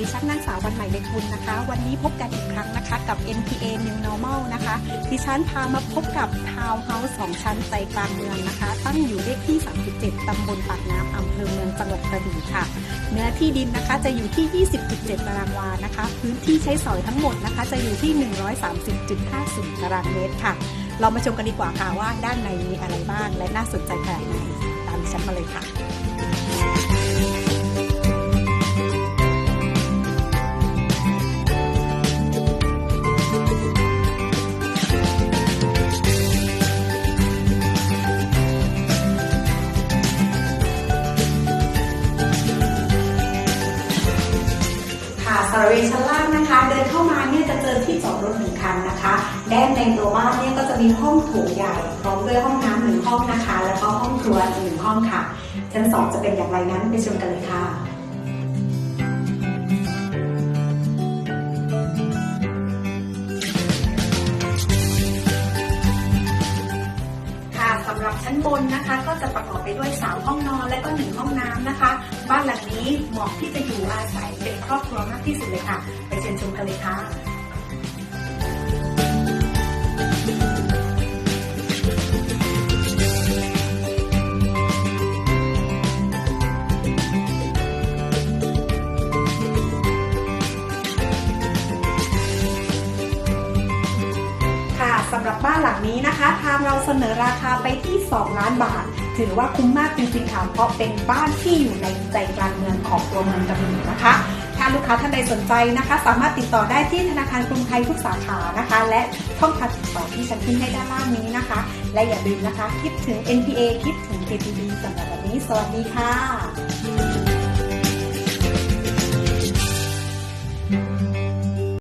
ดิฉันนางสาววันใหม่เล็กบุญนะคะ วันนี้พบกันอีกครั้งนะคะกับ NPA New Normal นะคะ ดิฉันพามาพบกับทาวน์เฮาส์สองชั้นใจกลางเมืองนะคะ ตั้งอยู่เลขที่ 37 ตำบลปากน้ำอำเภอเมืองจังหวัดกระบี่ค่ะ เนื้อที่ดินนะคะจะอยู่ที่ 20.7 ตารางวานะคะ พื้นที่ใช้สอยทั้งหมดนะคะ จะอยู่ที่ 130.50 ตารางเมตรค่ะ เรามาชมกันดีกว่าค่ะว่าด้านในมีอะไรบ้างและน่าสนใจขนาดไหนตามดิฉันมาเลยค่ะ สรับเวชั้นล่างนะคะ เดินเข้ามาเนี่ยจะเจอที่จอดรถหนึ่งคันนะคะด้านในตัวบ้านเนี่ยก็จะมีห้องโถงใหญ่พร้อมด้วยห้องน้ำหนึ่งห้องนะคะ แล้วก็ห้องครัวอีกหนึ่งห้องค่ะ ชั้นสองจะเป็นอย่างไรนั้นไปชมกันเลยค่ะค่ะสำหรับชั้นบนนะคะ ก็จะประกอบไปด้วยสามห้องนอนและก็หนึ่งห้องน้ำนะคะ บ้านหลังนี้เหมาะที่จะอยู่อาศัยเป็นครอบครัวมากที่สุดเลยค่ะ ไปเชิญชมกันเลยค่ะค่ะสำหรับบ้านหลังนี้นะคะ ทางเราเสนอราคาไปที่ 2 ล้านบาท ถือว่าคุ้มมากจริงๆค่ะเพราะเป็นบ้านที่อยู่ในใจกลางเมืองของตัวเมืองกระบี่นะคะ ถ้าลูกค้าท่านใดสนใจนะคะ สามารถติดต่อได้ที่ธนาคารกรุงไทยทุกสาขานะคะ และช่องทางติดต่อที่ฉันขึ้นให้ด้านล่างนี้นะคะ และอย่าลืมนะคะ คิดถึง NPA คิดถึง KTB สำหรับวันนี้ สวัสดีค่ะ